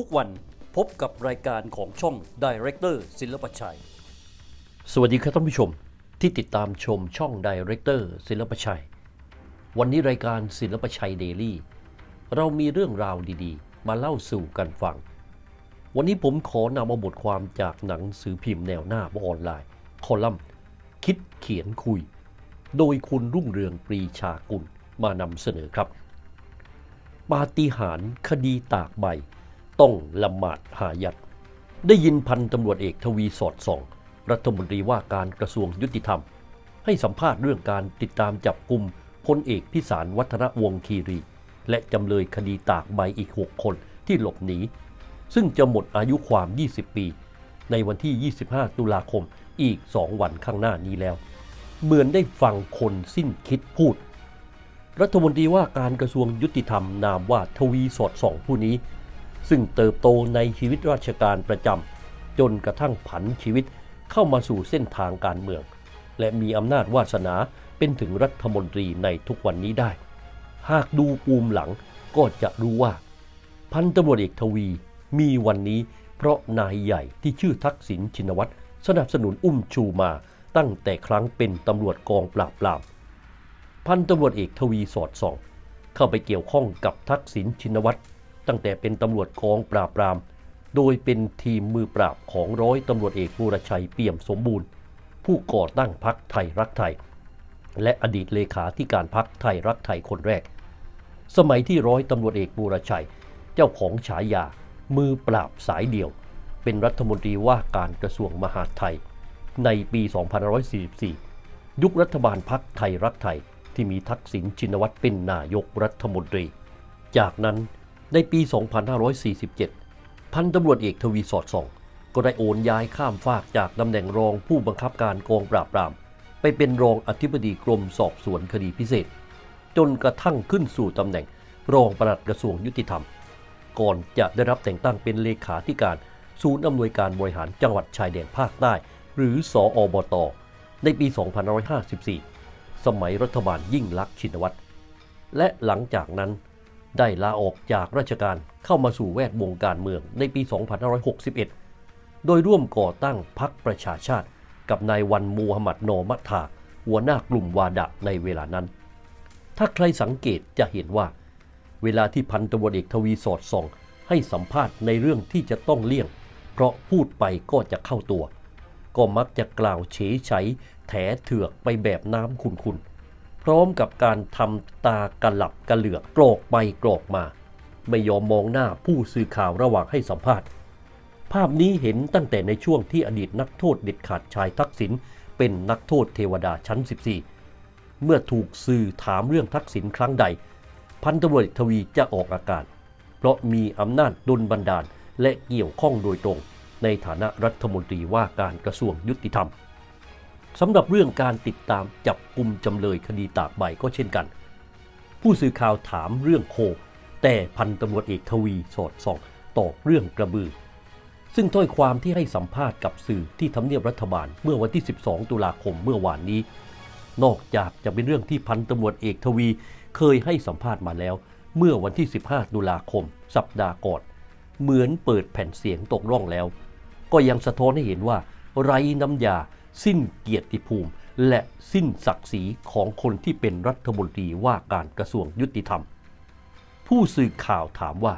ทุกวันพบกับรายการของช่อง Director ศิลปชัย สวัสดีครับท่านผู้ชมที่ติดตามชมช่อง Director ศิลปชัย วันนี้รายการศิลปชัยเดลี่เรามีเรื่องราวดีๆ มาเล่าสู่กันฟัง วันนี้ผมขอนำเอาบทความจากหนังสือพิมพ์แนวหน้าออนไลน์ คอลัมน์ คิดเขียนคุย โดยคุณรุ่งเรืองปรีชากุลมานำเสนอครับปาฏิหาริย์คดีตากใบ ต้องละหมาดหายัด ได้ยินพันตำรวจเอกทวีสอดส่อง รัฐมนตรีว่าการกระทรวงยุติธรรม ให้สัมภาษณ์เรื่องการติดตามจับกลุ่มพลเอกพิสารวัฒนวงคีรี และจำเลยคดีตากใบอีก 6 คนที่หลบหนีซึ่งจะหมดอายุความ 20 ปี ในวันที่ 25 ตุลาคมอีก 2 วันข้างหน้านี้แล้ว เหมือนได้ฟังคนสิ้นคิดพูด รัฐมนตรีว่าการกระทรวงยุติธรรมนามว่าทวีสอดส่องผู้นี้ ซึ่งเติบโตในชีวิตราชการประจำจนกระทั่งผันชีวิตเข้ามาสู่เส้นทางการเมือง และมีอำนาจวาสนาเป็นถึงรัฐมนตรีในทุกวันนี้ได้ หากดูปูมหลังก็จะรู้ว่า พันตำรวจเอกทวีมีวันนี้เพราะนายใหญ่ที่ชื่อทักษิณชินวัตรสนับสนุนอุ้มชูมาตั้งแต่ครั้งเป็นตำรวจกองปราบปราม พันตำรวจเอกทวีสอดส่อง เข้าไปเกี่ยวข้องกับทักษิณชินวัตร ตั้งแต่เป็นตำรวจกองปราบปราม โดยเป็นทีมมือปราบของร้อยตำรวจเอกบูรชัยเปี่ยมสมบูรณ์ ผู้ก่อตั้งพักไทยรักไทย และอดีตเลขาธิการพักไทยรักไทยคนแรก สมัยที่ร้อยตำรวจเอกบูรชัย เจ้าของฉายา มือปราบสายเดี่ยว เป็นรัฐมนตรีว่าการกระทรวงมหาดไทย ในปี2544 ยุครัฐบาลพักไทยรักไทยที่มีทักษิณชินวัตรเป็นนายกรัฐมนตรี จากนั้น ในปี 2547 พันตำรวจเอกทวีสอดส่อง ก็ได้โอนย้ายข้ามฟากจากตำแหน่งรองผู้บังคับการกองปราบปราม ไปเป็นรองอธิบดีกรมสอบสวนคดีพิเศษ จนกระทั่งขึ้นสู่ตำแหน่งรองปลัดกระทรวงยุติธรรม ก่อนจะได้รับแต่งตั้งเป็นเลขาธิการศูนย์อำนวยการบริหารจังหวัดชายแดนภาคใต้ หรือสออบต ในปี 2554 สมัยรัฐบาลยิ่งลักษณ์ชินวัตร และหลังจากนั้น ได้ลาออกจากราชการเข้ามาสู่แวดวงการเมืองในปี 2561 โดยร่วมก่อตั้งพรรคประชาชาติกับนายวันมูฮัมหมัดนอมัตทาหัวหน้ากลุ่มวาดะในเวลานั้น ถ้าใครสังเกตจะเห็นว่า เวลาที่พันตำรวจเอกทวีสอดส่อง ให้สัมภาษณ์ในเรื่องที่จะต้องเลี่ยง เพราะพูดไปก็จะเข้าตัว ก็มักจะกล่าวเฉยไฉแถเถือกไปแบบน้ำคุนๆ ร้อมกับการทำตากระหลับกระเหลือกกรกไปโกรกมา ไม่ยอมมองหน้าผู้สื่อข่าวระหว่างให้สัมภาษณ์ ภาพนี้เห็นตั้งแต่ในช่วงที่อดีตนักโทษเด็ดขาดชายทักษิณเป็นนักโทษเทวดาชั้น 14 เมื่อถูกสื่อถามเรื่องทักษิณครั้งใด พันตำรวจทวีจะออกอาการ เพราะมีอำนาจดลบันดาลและเกี่ยวข้องโดยตรง ในฐานะรัฐมนตรีว่าการกระทรวงยุติธรรม สำหรับเรื่องการติดตามจับกลุ่มจำเลยคดีตากใบก็เช่นกัน ผู้สื่อข่าวถามเรื่องโค แต่พันตำรวจเอกทวีสอดส่องตอบเรื่องกระบือ ซึ่งถ้อยความที่ให้สัมภาษณ์กับสื่อที่ทำเนียบรัฐบาลเมื่อวันที่ 12 ตุลาคมเมื่อวานนี้ นอกจากจะเป็นเรื่องที่พันตำรวจเอกทวีเคยให้สัมภาษณ์มาแล้ว เมื่อวันที่ 15 ตุลาคม สัปดาห์ก่อน เหมือนเปิดแผ่นเสียงตกร่องแล้ว ก็ยังสะท้อนให้เห็นว่า ไร้น้ำยา สิ้นเกียรติภูมิ และสิ้นศักดิ์ศรีของคนที่เป็นรัฐมนตรีว่าการกระทรวงยุติธรรม ผู้สื่อข่าวถามว่า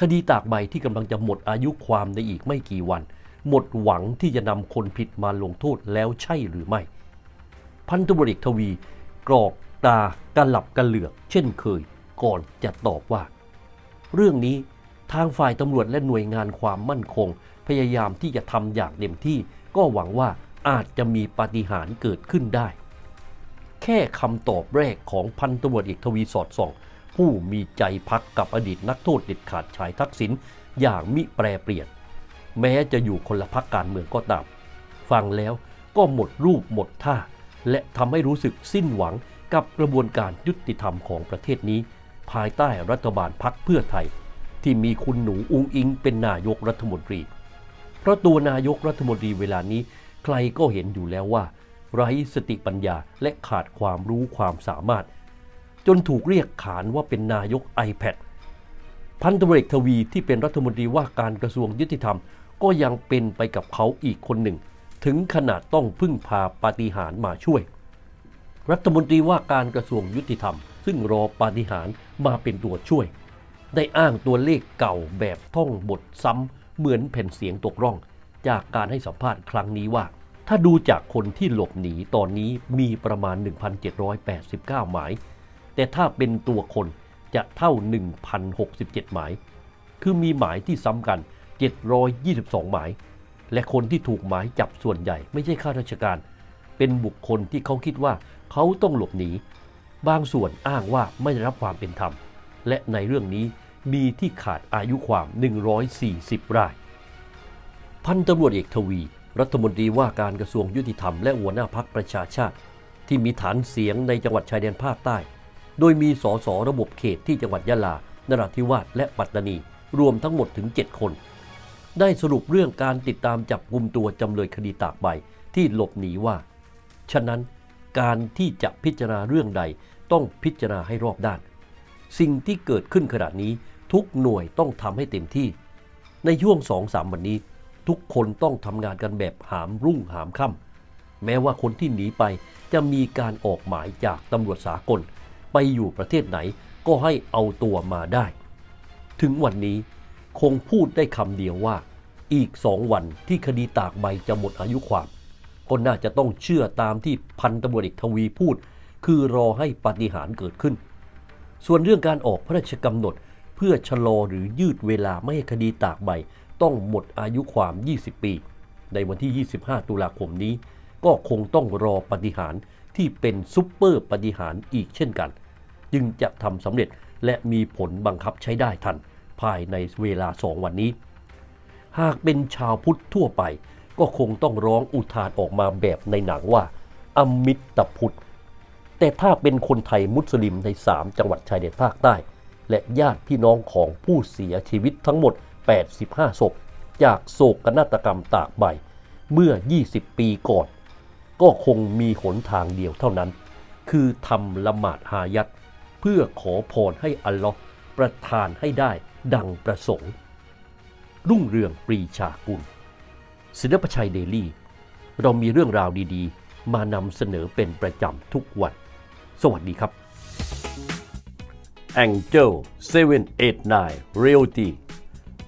คดีตากใบที่กำลังจะหมดอายุความในอีกไม่กี่วัน หมดหวังที่จะนำคนผิดมาลงโทษแล้วใช่หรือไม่ พันตำรวจเอกทวีกรอกตากระหลับกระเหลือก เช่นเคย ก่อนจะตอบว่า เรื่องนี้ทางฝ่ายตำรวจและหน่วยงานความมั่นคง พยายามที่จะทำอย่างเต็มที่ก็หวังว่า อาจจะมีปาฏิหาริย์เกิดขึ้นได้ แค่คำตอบแรกของพันตำรวจเอกทวีสอดส่อง ผู้มีใจพักกับอดีตนักโทษเด็ดขาดชายทักษิณอย่างมิแปรเปลี่ยน แม้จะอยู่คนละพักการเมืองก็ตาม ฟังแล้วก็หมดรูปหมดท่า และทำให้รู้สึกสิ้นหวังกับกระบวนการยุติธรรมของประเทศนี้ ภายใต้รัฐบาลพักเพื่อไทย ที่มีคุณหนูอุงอิงเป็นนายกรัฐมนตรี เพราะตัวนายกรัฐมนตรีเวลานี้ ใครก็เห็นอยู่แล้วว่า ไร้สติปัญญาและขาดความรู้ความสามารถ จนถูกเรียกขานว่าเป็นนายก iPad พันตำรวจเอกทวีที่เป็นรัฐมนตรีว่าการกระทรวงยุติธรรม ก็ยังเป็นไปกับเขาอีกคนหนึ่ง ถึงขนาดต้องพึ่งพาปาฏิหาริย์มาช่วย รัฐมนตรีว่าการกระทรวงยุติธรรม ซึ่งรอปาฏิหาริย์มาเป็นตัวช่วย ได้อ้างตัวเลขเก่าแบบท่องบทซ้ำเหมือนแผ่นเสียงตกร่อง จากการให้สัมภาษณ์ครั้งนี้ว่า ถ้าดูจากคนที่หลบหนีตอนนี้มีประมาณ 1,789 หมาย แต่ถ้าเป็นตัวคนจะเท่า 1,067 หมาย คือมีหมายที่ซ้ำกัน 722 หมาย และคนที่ถูกหมายจับส่วนใหญ่ไม่ใช่ข้าราชการ เป็นบุคคลที่เขาคิดว่าเขาต้องหลบหนี บางส่วนอ้างว่าไม่ได้รับความเป็นธรรม และในเรื่องนี้มีที่ขาดอายุความ 140 ราย พันตำรวจเอกทวี รัฐมนตรีว่าการกระทรวงยุติธรรมและหัวหน้าพักประชาชาติ ที่มีฐานเสียงในจังหวัดชายแดนภาคใต้ โดยมีสสระบบเขตที่จังหวัดยะลา นราธิวาสและปัตตานี รวมทั้งหมดถึง 7 คน ได้สรุปเรื่องการติดตามจับกลุ่มตัวจำเลยคดีตากใบที่หลบหนีว่า ฉะนั้นการที่จะพิจารณาเรื่องใดต้องพิจารณาให้รอบด้าน สิ่งที่เกิดขึ้นขณะนี้ทุกหน่วยต้องทำให้เต็มที่ ในช่วงสองสามวันนี้ ทุกคนต้องทำงานกันแบบหามรุ่งหามค่ำแม้ว่าคนที่หนีไปจะมีการออกหมายจากตำรวจสากล ไปอยู่ประเทศไหนก็ให้เอาตัวมาได้ ถึงวันนี้คงพูดได้คำเดียวว่า อีกสองวันที่คดีตากใบจะหมดอายุความก็น่าจะต้องเชื่อตามที่พันตำรวจเอกทวีพูด คือรอให้ปฏิหารเกิดขึ้น ส่วนเรื่องการออกพระราชกำหนด เพื่อชะลอหรือยืดเวลาไม่ให้คดีตากใบ ต้องหมดอายุความ 20 ปี ในวันที่ 25 ตุลาคมนี้ ก็คงต้องรอปาฏิหาริ์ที่เป็นซุปเปอร์ปาฏิหาริ์อีกเช่นกัน จึงจะทำสำเร็จและมีผลบังคับใช้ได้ทัน ภายในเวลาสองวันนี้ หากเป็นชาวพุทธทั่วไป ก็คงต้องร้องอุทานออกมาแบบในหนังว่า อมมิตรพุทธ แต่ถ้าเป็นคนไทยมุสลิมใน 3 จังหวัดชายแดนภาคใต้ และญาติพี่น้องของผู้เสียชีวิตทั้งหมด 85 ศพ จากโศกนาฏกรรมตากใบ เมื่อ 20 ปีก่อน ก็คงมีหนทางเดียวเท่านั้น คือทำละหมาดฮายัดเพื่อขอพรให้อัลลอฮ์ประทานให้ได้ดังประสงค์ รุ่งเรืองปรีชากุลศิลปชัยเดลี่ เรามีเรื่องราวดีๆ มานำเสนอเป็นประจำทุกวัน สวัสดีครับ Angel 789 Realty